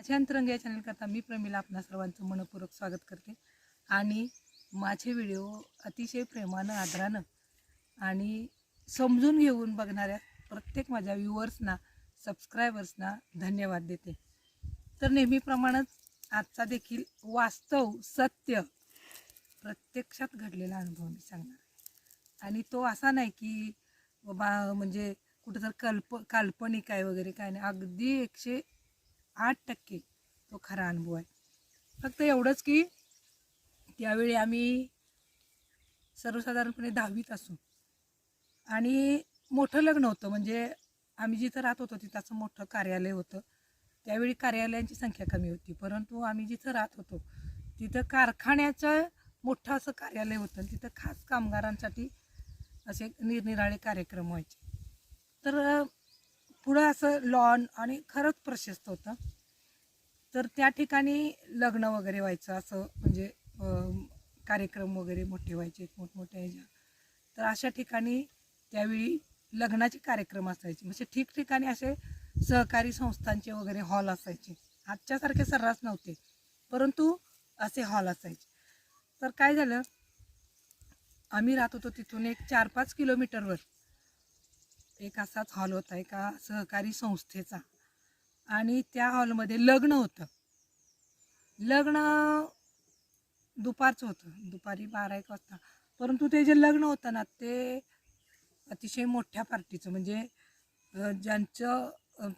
माझ्या अंतरंग या चॅनल करता मी प्रमिला आपणा सर्वांचं मनपूर्वक स्वागत करते. आणि माझे व्हिडिओ अतिशय प्रेमानं आदरानं आणि समजून घेऊन बघणाऱ्या प्रत्येक माझ्या व्ह्युअर्सना सबस्क्रायबर्सना धन्यवाद देते. तर नेहमीप्रमाणेच आजचा देखील वास्तव सत्य प्रत्यक्षात घडलेला अनुभव मी सांगणार आहे. आणि तो असा नाही की बाबा म्हणजे कुठं तर कल्प काल्पनिक आहे वगैरे काय नाही. अगदी एकशे आठ टक्के तो खरा अनुभव आहे. फक्त एवढंच की त्यावेळी आम्ही सर्वसाधारणपणे दहावीत असू. आणि मोठं लग्न होतं म्हणजे आम्ही जिथं राहत होतो तिथं मोठं कार्यालय होतं. त्यावेळी कार्यालयांची संख्या कमी होती परंतु आम्ही जिथं राहत होतो तिथं कारखान्याचं मोठं असं कार्यालय होतं. तिथं खास कामगारांसाठी असे निरनिराळे कार्यक्रम व्हायचे. तर पुढं असं लॉन आणि खरंच प्रशस्त होतं. तर त्या ठिकाणी लग्न वगैरे व्हायचं असं म्हणजे कार्यक्रम वगैरे मोठे व्हायचे मोठमोठ्या ह्याच्या. तर अशा ठिकाणी त्यावेळी लग्नाचे कार्यक्रम असायचे. म्हणजे ठिकठिकाणी असे सहकारी संस्थांचे वगैरे हॉल असायचे. आजच्यासारखे सर्रास नव्हते परंतु असे हॉल असायचे. तर काय झालं? आम्ही राहत होतो तिथून एक चार पाच किलोमीटरवर. एक असाच हॉल होता एका सहकारी संस्थेचा. आणि त्या हॉलमध्ये लग्न होतं. लग्न दुपारचं होतं. दुपारी बारा एक वाजता. परंतु ते जे लग्न होतं ना ते अतिशय मोठ्या पार्टीचं म्हणजे ज्यांचं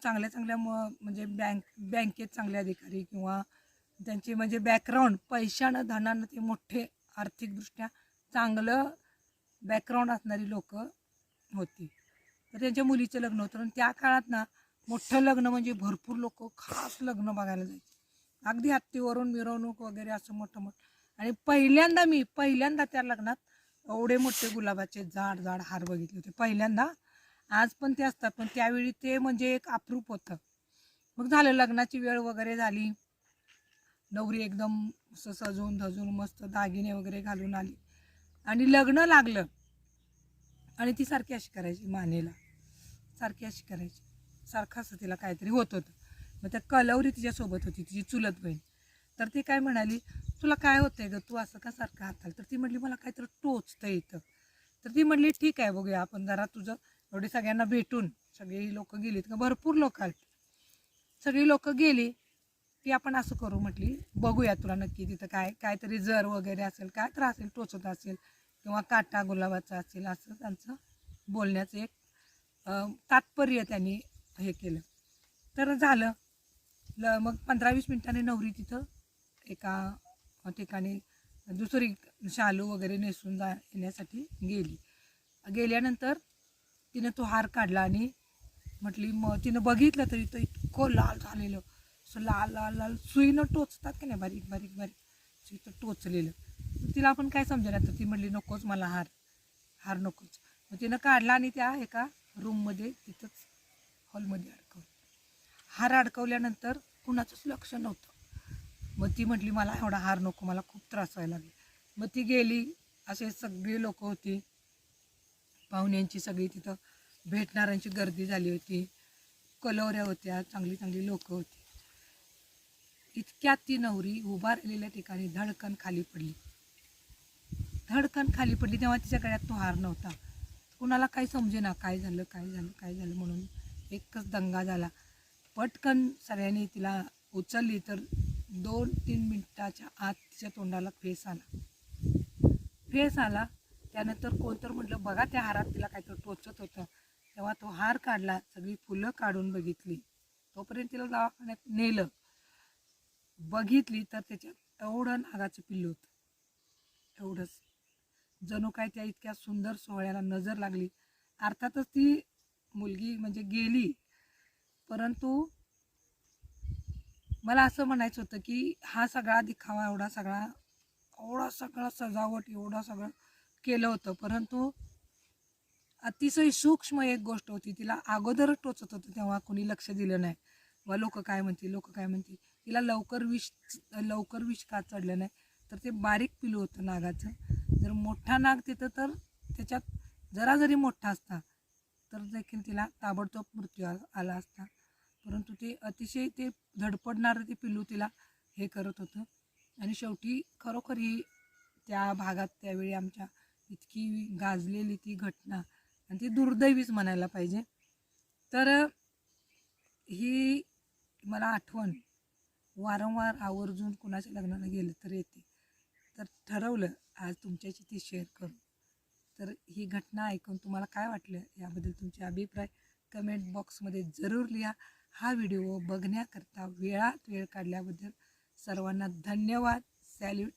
चांगल्या चांगल्या म म्हणजे बँक बँकेत चांगले अधिकारी किंवा त्यांचे म्हणजे बॅकग्राऊंड पैशानं धनानं ते मोठे आर्थिकदृष्ट्या चांगलं बॅकग्राऊंड असणारी लोक होती. तर त्यांच्या मुलीचं लग्न होतं. आणि त्या काळात ना मोठं लग्न म्हणजे भरपूर लोक खास लग्न बघायला जायचे. अगदी हत्तीवरून मिरवणूक वगैरे असं मोठं मोठं. आणि पहिल्यांदा मी पहिल्यांदा त्या लग्नात एवढे मोठे गुलाबाचे जाड जाड हार बघितले होते. पहिल्यांदा आज पण ते असतात. पण त्यावेळी ते म्हणजे एक अप्रूप होतं. मग झालं लग्नाची वेळ वगैरे झाली. नवरी एकदम असं सजून धजून मस्त दागिने वगैरे घालून आली. आणि लग्न लागलं. आणि ती सारखी अशी करायची मानेला. सारखी अशी करायची. सारखं असं तिला काहीतरी होत होतं. मग त्या कलवरी तिच्यासोबत होती तिची चुलत बहीण. तर ती काय म्हणाली तुला काय होतंय ग? तू असं का सारखं हाताल? तर ती म्हटली मला काहीतरी टोचतं इथं. तर ती म्हटली ठीक आहे बघूया आपण जरा तुझं एवढे सगळ्यांना भेटून सगळी लोक गेलीत का? भरपूर लोक आली सगळी लोक गेली. ती आपण असं करू म्हटली बघूया तुला नक्की तिथं काय काहीतरी जर वगैरे असेल काय तर असेल टोचत असेल किंवा काटा गुलाबाचा असेल असं त्यांचं बोलण्याचं एक तात्पर्य त्यांनी हे केलं. तर झालं. ल मग पंधरा वीस मिनिटांनी नवरी तिथं एका ठिकाणी दुसरी शालू वगैरे नेसून जा येण्यासाठी गेली. गेल्यानंतर तिनं तो हार काढला आणि म्हटली मग तिनं बघितलं तरी तो इतकं लाल झालेलं. असं लाल लाल लाल सुईनं टोचतात की नाही? बारीक बारीक बारीक सुईचं टोचलेलं. तिला आपण काय समजेल तर ती म्हटली नकोच मला हार हार नकोच. मग तिनं काढला आणि त्या एका रूममध्ये तिथंच हॉलमध्ये अडकवलं. हार अडकवल्यानंतर कुणाचंच लक्ष नव्हतं. मग ती म्हटली मला एवढा हार नको मला खूप त्रास व्हायला लागले. मग ती गेली. असे सगळी लोक होती. पाहुण्यांची सगळी तिथं भेटणाऱ्यांची गर्दी झाली होती. कलवऱ्या होत्या चांगली चांगली लोक होती. इतक्यात ती नवरी उभा राहिलेल्या ठिकाणी धडकन खाली पडली. धडकन खाली पडली तेव्हा तिच्या गळ्यात तो हार नव्हता. कुणाला काही समजेना काय झालं काय झालं काय झालं म्हणून एकच दंगा झाला. पटकन सगळ्यांनी तिला उचलली तर दोन तीन मिनिटाच्या आत तिच्या तोंडाला फेस आला. फेस आला त्यानंतर कोणतर म्हटलं बघा त्या हारात तिला काहीतरी टोचत होतं. तेव्हा तो हार काढला सगळी फुलं काढून बघितली. तोपर्यंत तिला दवाखान्यात नेलं. बघितली तर त्याच्यात एवढं नागाचं पिल्लू होतं. एवढंच. जणू काय त्या इतक्या सुंदर सोहळ्याला नजर लागली. अर्थातच ती मुलगी म्हणजे गेली. परंतु मला असं म्हणायचं होतं की हा सगळा दिखावा एवढा सगळा एवढा सगळा सजावट एवढं सगळं केलं होतं. परंतु अतिशय सूक्ष्म एक गोष्ट होती. तिला अगोदरच टोचत होतं तेव्हा कोणी लक्ष दिलं नाही. व लोक काय म्हणतील लोक काय म्हणतील? तिला लवकर विष लवकर विष का चढलं नाही. तर ते बारीक पिलू होतं नागाचं. जर मोठा नाग तिथं तर त्याच्यात जरा जरी मोठा असता तर देखील तिला ताबडतोब मृत्यू आ- आला असता. परंतु ते अतिशय ते धडपडणारं ते पिल्लू तिला हे करत होतं. आणि शेवटी खरोखर ही त्या भागात त्यावेळी आमच्या इतकी गाजलेली ती घटना आणि ती दुर्दैवीच म्हणायला पाहिजे. तर ही मला आठवण वारंवार आवर्जून कुणाच्या लग्नाला गेलं तर येते. तर ठरवलं आज तुमच्याशी ती शेअर करू. तर ही घटना ऐकून तुम्हाला काय वाटलं? याबद्दल तुमचे अभिप्राय कमेंट बॉक्समध्ये जरूर लिहा. हा व्हिडिओ बघण्याकरता वेळात वेळ काढल्याबद्दल सर्वांना धन्यवाद. सॅल्यूट